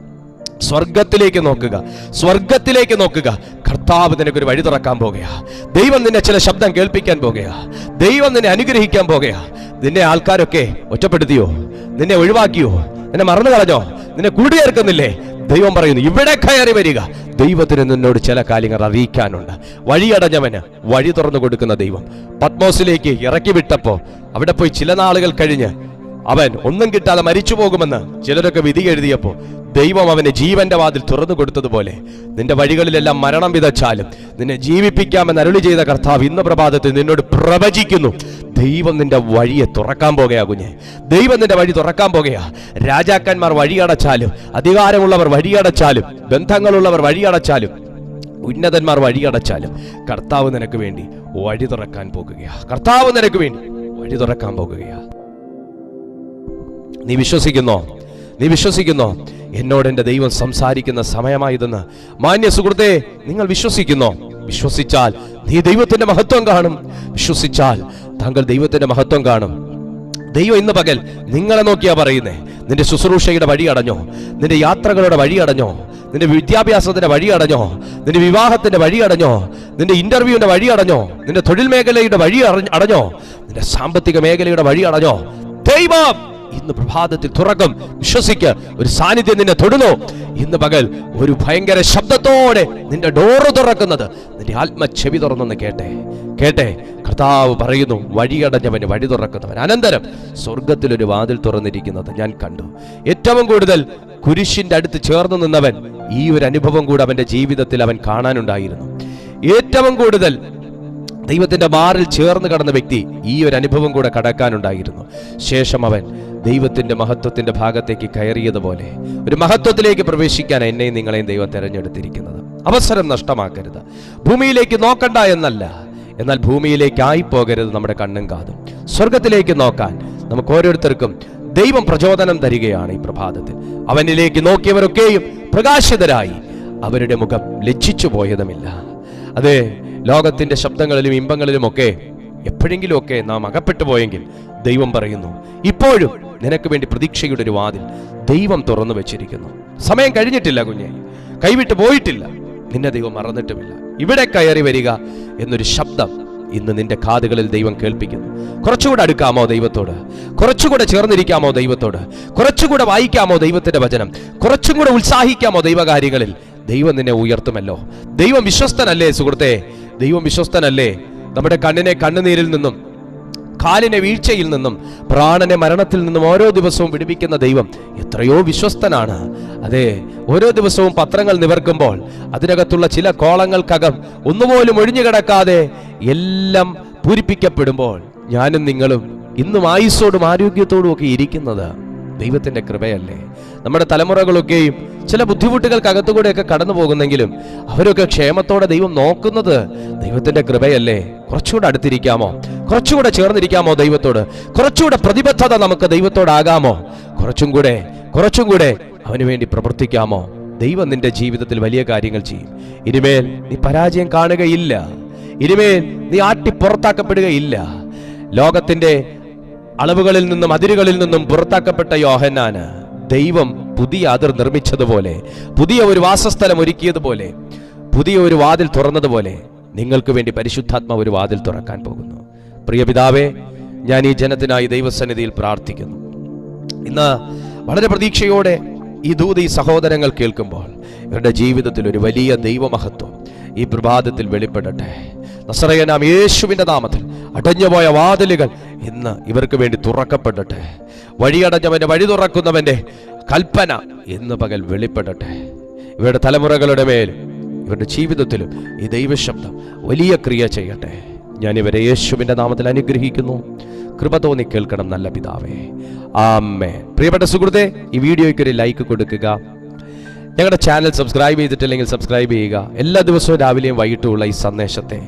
സ്വർഗത്തിലേക്ക് നോക്കുക. സ്വർഗത്തിലേക്ക് നോക്കുക. കർത്താവ് നിനക്കൊരു വഴി തുറക്കാൻ പോകുകയാ ദൈവം നിന്നെ ചില ശബ്ദം കേൾപ്പിക്കാൻ പോകുകയാ ദൈവം നിന്നെ അനുഗ്രഹിക്കാൻ പോകുകയാ നിന്നെ ആൾക്കാരൊക്കെ ഒറ്റപ്പെടുത്തിയോ? നിന്നെ ഒഴിവാക്കിയോ? നിന്നെ മറന്നു കളഞ്ഞോ? നിന്നെ കൂടിയേർക്കുന്നില്ലേ ദൈവം പറയുന്നു ഇവിടെ കയറി വരിക. ദൈവത്തിന് നിന്നോട് ചില കാര്യങ്ങൾ അറിയിക്കാനുണ്ട്. വഴിയടഞ്ഞവന് വഴി തുറന്നു കൊടുക്കുന്ന ദൈവം. പത്മോസിലേക്ക് ഇറക്കി വിട്ടപ്പോ അവിടെ പോയി ചില നാളുകൾ കഴിഞ്ഞ് അവൻ ഒന്നും കിട്ടാതെ മരിച്ചു പോകുമെന്ന് ചിലരൊക്കെ വിധി എഴുതിയപ്പോൾ ദൈവം അവന് ജീവന്റെ വാതിൽ തുറന്നു കൊടുത്തതുപോലെ നിന്റെ വഴികളിലെല്ലാം മരണം വിതച്ചാലും നിന്നെ ജീവിപ്പിക്കാമെന്ന് അരുളി ചെയ്ത കർത്താവ് ഇന്ന് പ്രഭാതത്തിൽ നിന്നോട് പ്രവചിക്കുന്നു. ദൈവം നിന്റെ വഴിയെ തുറക്കാൻ പോകുകയാ കുഞ്ഞെ. ദൈവം നിന്റെ വഴി തുറക്കാൻ പോകുകയാ. രാജാക്കന്മാർ വഴിയടച്ചാലും അധികാരമുള്ളവർ വഴിയടച്ചാലും ബന്ധങ്ങളുള്ളവർ വഴിയടച്ചാലും ഉന്നതന്മാർ വഴിയടച്ചാലും കർത്താവ് നിനക്ക് വേണ്ടി വഴി തുറക്കാൻ പോകുകയാ. കർത്താവ് നിനക്ക് വേണ്ടി വഴി തുറക്കാൻ പോകുകയാ. നീ വിശ്വസിക്കുന്നോ? നീ വിശ്വസിക്കുന്നോ? എന്നോട് എന്റെ ദൈവം സംസാരിക്കുന്ന സമയമായതെന്ന്. മാന്യ സുഹൃത്തെ നിങ്ങൾ വിശ്വസിക്കുന്നോ? വിശ്വസിച്ചാൽ നീ ദൈവത്തിന്റെ മഹത്വം കാണും. വിശ്വസിച്ചാൽ താങ്കൾ ദൈവത്തിന്റെ മഹത്വം കാണും. ദൈവം ഇന്ന് പകൽ നിങ്ങളെ നോക്കിയാ പറയുന്നേ. നിന്റെ ശുശ്രൂഷയുടെ വഴി അടഞ്ഞോ? നിന്റെ യാത്രകളുടെ വഴി അടഞ്ഞോ? നിന്റെ വിദ്യാഭ്യാസത്തിന്റെ വഴി അടഞ്ഞോ? നിന്റെ വിവാഹത്തിന്റെ വഴി അടഞ്ഞോ? നിന്റെ ഇന്റർവ്യൂവിന്റെ വഴി അടഞ്ഞോ? നിന്റെ തൊഴിൽ മേഖലയുടെ വഴി അടഞ്ഞോ? നിന്റെ സാമ്പത്തിക മേഖലയുടെ വഴി അടഞ്ഞോ? ദൈവം ഇന്ന് പ്രഭാതത്തിൽ തുറക്കും. വിശ്വസിക്ക് ഒരു സാന്നിധ്യം നിന്നെ തൊടുന്നു. ഇന്ന് പകൽ ഒരു ഭയങ്കര ശബ്ദത്തോടെ നിന്റെ ഡോറ് തുറക്കുന്നത്. നിന്റെ ആത്മ ചെവി തുറന്നെന്ന് കേട്ടെ. കേട്ടെ കർത്താവ് പറയുന്നു വഴിയടഞ്ഞവന് വഴി തുറക്കുന്നവൻ അനന്തരം. സ്വർഗത്തിൽ ഒരു വാതിൽ തുറന്നിരിക്കുന്നത് ഞാൻ കണ്ടു. ഏറ്റവും കൂടുതൽ കുരിശിന്റെ അടുത്ത് ചേർന്ന് നിന്നവൻ ഈ ഒരു അനുഭവം കൂടെ അവന്റെ ജീവിതത്തിൽ അവൻ കാണാനുണ്ടായിരുന്നു. ഏറ്റവും കൂടുതൽ ദൈവത്തിന്റെ മാറിൽ ചേർന്ന് കടന്ന വ്യക്തി ഈ ഒരു അനുഭവം കൂടെ കടക്കാനുണ്ടായിരുന്നു. ശേഷം അവൻ ദൈവത്തിന്റെ മഹത്വത്തിന്റെ ഭാഗത്തേക്ക് കയറിയതുപോലെ ഒരു മഹത്വത്തിലേക്ക് പ്രവേശിക്കാൻ എന്നെയും നിങ്ങളെയും ദൈവം തെരഞ്ഞെടുത്തിരിക്കുന്നത്. അവസരം നഷ്ടമാക്കരുത്. ഭൂമിയിലേക്ക് നോക്കണ്ട എന്നല്ല. എന്നാൽ ഭൂമിയിലേക്കായി പോകരുത് നമ്മുടെ കണ്ണും കാതും. സ്വർഗത്തിലേക്ക് നോക്കാൻ നമുക്ക് ഓരോരുത്തർക്കും ദൈവം പ്രചോദനം തരികയാണ് ഈ പ്രഭാതത്തിൽ. അവനിലേക്ക് നോക്കിയവരൊക്കെയും പ്രകാശിതരായി. അവരുടെ മുഖം ലജ്ജിച്ചു പോയതുമില്ല അതെ ലോകത്തിന്റെ ശബ്ദങ്ങളിലും ഇമ്പങ്ങളിലുമൊക്കെ എപ്പോഴെങ്കിലുമൊക്കെ നാം അകപ്പെട്ടു പോയെങ്കിൽ ദൈവം പറയുന്നു ഇപ്പോഴും നിനക്ക് വേണ്ടി പ്രതീക്ഷയുടെ ഒരു വാതിൽ ദൈവം തുറന്നു വെച്ചിരിക്കുന്നു. സമയം കഴിഞ്ഞിട്ടില്ല കുഞ്ഞെ. കൈവിട്ട് പോയിട്ടില്ല. നിന്നെ ദൈവം മറന്നിട്ടുമില്ല. ഇവിടെ കയറി വരിക എന്നൊരു ശബ്ദം ഇന്ന് നിന്റെ കാതുകളിൽ ദൈവം കേൾപ്പിക്കുന്നു. കുറച്ചുകൂടെ അടുക്കാമോ ദൈവത്തോട്? കുറച്ചുകൂടെ ചേർന്നിരിക്കാമോ ദൈവത്തോട്? കുറച്ചുകൂടെ വായിക്കാമോ ദൈവത്തിന്റെ വചനം? കുറച്ചും കൂടെ ഉത്സാഹിക്കാമോ ദൈവകാര്യങ്ങളിൽ? ദൈവം നിന്നെ ഉയർത്തുമല്ലോ. ദൈവം വിശ്വസ്തനല്ലേ സുഹൃത്തെ? ദൈവം വിശ്വസ്തനല്ലേ? നമ്മുടെ കണ്ണിനെ കണ്ണുനീരിൽ നിന്നും കാലിനെ വീഴ്ചയിൽ നിന്നും പ്രാണനെ മരണത്തിൽ നിന്നും ഓരോ ദിവസവും വിടുവിക്കുന്ന ദൈവം എത്രയോ വിശ്വസ്തനാണ്. അതെ ഓരോ ദിവസവും പത്രങ്ങൾ നിവർക്കുമ്പോൾ അതിനകത്തുള്ള ചില കോളങ്ങൾക്കകം ഒന്നുപോലും ഒഴിഞ്ഞു കിടക്കാതെ എല്ലാം പൂരിപ്പിക്കപ്പെടുമ്പോൾ ഞാനും നിങ്ങളും ഇന്നും ആയുസ്സോടും ആരോഗ്യത്തോടും ഒക്കെ ഇരിക്കുന്നത് ദൈവത്തിന്റെ കൃപയല്ലേ. നമ്മുടെ തലമുറകളൊക്കെയും ചില ബുദ്ധിമുട്ടുകൾക്കകത്തുകൂടെയൊക്കെ കടന്നു പോകുന്നെങ്കിലും അവരൊക്കെ ക്ഷേമത്തോടെ ദൈവം നോക്കുന്നത് ദൈവത്തിന്റെ കൃപയല്ലേ? കുറച്ചുകൂടെ അടുത്തിരിക്കാമോ? കുറച്ചുകൂടെ ചേർന്നിരിക്കാമോ ദൈവത്തോട്? കുറച്ചുകൂടെ പ്രതിബദ്ധത നമുക്ക് ദൈവത്തോടാകാമോ? കുറച്ചും കൂടെ കുറച്ചും കൂടെ അവന് വേണ്ടി പ്രവർത്തിക്കാമോ? ദൈവം നിന്റെ ജീവിതത്തിൽ വലിയ കാര്യങ്ങൾ ചെയ്യും. ഇനിമേൽ നീ പരാജയം കാണുകയില്ല. ഇനിമേൽ നീ ആട്ടി പുറത്താക്കപ്പെടുകയില്ല. ലോകത്തിന്റെ അളവുകളിൽ നിന്നും അതിരുകളിൽ നിന്നും പുറത്താക്കപ്പെട്ട യോഹന്നാന് ദൈവം പുതിയ അതിർ നിർമ്മിച്ചതുപോലെ പുതിയ ഒരു വാസസ്ഥലം ഒരുക്കിയതുപോലെ പുതിയ ഒരു വാതിൽ തുറന്നതുപോലെ നിങ്ങൾക്ക് വേണ്ടി പരിശുദ്ധാത്മ ഒരു വാതിൽ തുറക്കാൻ പോകുന്നു. പ്രിയ പിതാവേ ഞാൻ ഈ ജനത്തിനായി ദൈവസന്നിധിയിൽ പ്രാർത്ഥിക്കുന്നു. ഇന്ന് വളരെ പ്രതീക്ഷയോടെ ഈ ദൂത് ഈ സഹോദരങ്ങൾ കേൾക്കുമ്പോൾ ഇവരുടെ ജീവിതത്തിൽ ഒരു വലിയ ദൈവമഹത്വം ഈ പ്രഭാതത്തിൽ വെളിപ്പെടട്ടെ. നസറയനാം യേശുവിന്റെ നാമത്തിൽ അടഞ്ഞുപോയ വാതിലുകൾ ഇന്ന് ഇവർക്ക് വേണ്ടി തുറക്കപ്പെടട്ടെ. വഴിയടഞ്ഞവന്റെ വഴി തുറക്കുന്നവന്റെ കൽപ്പന ഇന്ന് പകൽ വെളിപ്പെടട്ടെ. ഇവരുടെ തലമുറകളുടെ മേൽ ഇവരുടെ ജീവിതത്തിലും ഈ ദൈവശബ്ദം വലിയ ക്രിയ ചെയ്യട്ടെ. ഞാൻ ഇവരെ യേശുവിന്റെ നാമത്തിൽ അനുഗ്രഹിക്കുന്നു. കൃപ തോന്നി കേൾക്കണം നല്ല പിതാവേ. ആമേ പ്രിയപ്പെട്ട സുഹൃത്തെ ഈ വീഡിയോയ്ക്ക് ഒരു ലൈക്ക് കൊടുക്കുക. ഞങ്ങളുടെ ചാനൽ സബ്സ്ക്രൈബ് ചെയ്തിട്ടില്ലെങ്കിൽ സബ്സ്ക്രൈബ് ചെയ്യുക. എല്ലാ ദിവസവും രാവിലെയും വൈകിട്ടുമുള്ള ഈ സന്ദേശത്തെ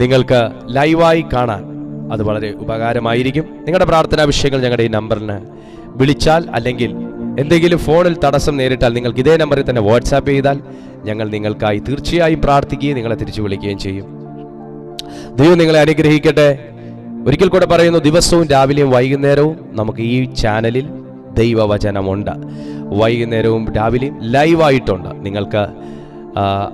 നിങ്ങൾക്ക് ലൈവായി കാണാൻ അത് വളരെ ഉപകാരമായിരിക്കും. നിങ്ങളുടെ പ്രാർത്ഥനാ വിഷയങ്ങൾ ഞങ്ങളുടെ ഈ നമ്പറിന് വിളിച്ചാൽ അല്ലെങ്കിൽ എന്തെങ്കിലും ഫോണിൽ തടസ്സം നേരിട്ടാൽ നിങ്ങൾക്ക് ഇതേ നമ്പറിൽ തന്നെ വാട്സാപ്പ് ചെയ്താൽ ഞങ്ങൾ നിങ്ങൾക്കായി തീർച്ചയായും പ്രാർത്ഥിക്കുകയും നിങ്ങളെ തിരിച്ചു വിളിക്കുകയും ചെയ്യും. ദൈവം നിങ്ങളെ അനുഗ്രഹിക്കട്ടെ. ഒരിക്കൽ കൂടെ പറയുന്നു ദിവസവും രാവിലെയും വൈകുന്നേരവും നമുക്ക് ഈ ചാനലിൽ ദൈവവചനമുണ്ട്. വൈകുന്നേരവും രാവിലെയും ലൈവായിട്ടുണ്ട്. നിങ്ങൾക്ക്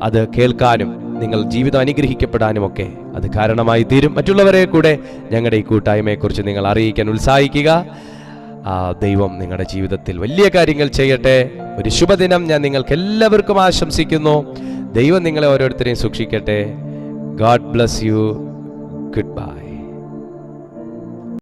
അത് കേൾക്കാനും നിങ്ങൾ ജീവിതം അനുഗ്രഹിക്കപ്പെടാനും ഒക്കെ അത് കാരണമായി തീരും. മറ്റുള്ളവരെ കൂടെ ഞങ്ങളുടെ ഈ കൂട്ടായ്മയെക്കുറിച്ച് നിങ്ങൾ അറിയിക്കാൻ ഉത്സാഹിക്കുക. ആ, ദൈവം നിങ്ങളുടെ ജീവിതത്തിൽ വലിയ കാര്യങ്ങൾ ചെയ്യട്ടെ. ഒരു ശുഭദിനം ഞാൻ നിങ്ങൾക്ക് എല്ലാവർക്കും ആശംസിക്കുന്നു. ദൈവം നിങ്ങളെ ഓരോരുത്തരെയും സൂക്ഷിക്കട്ടെ. God bless you. Good bye.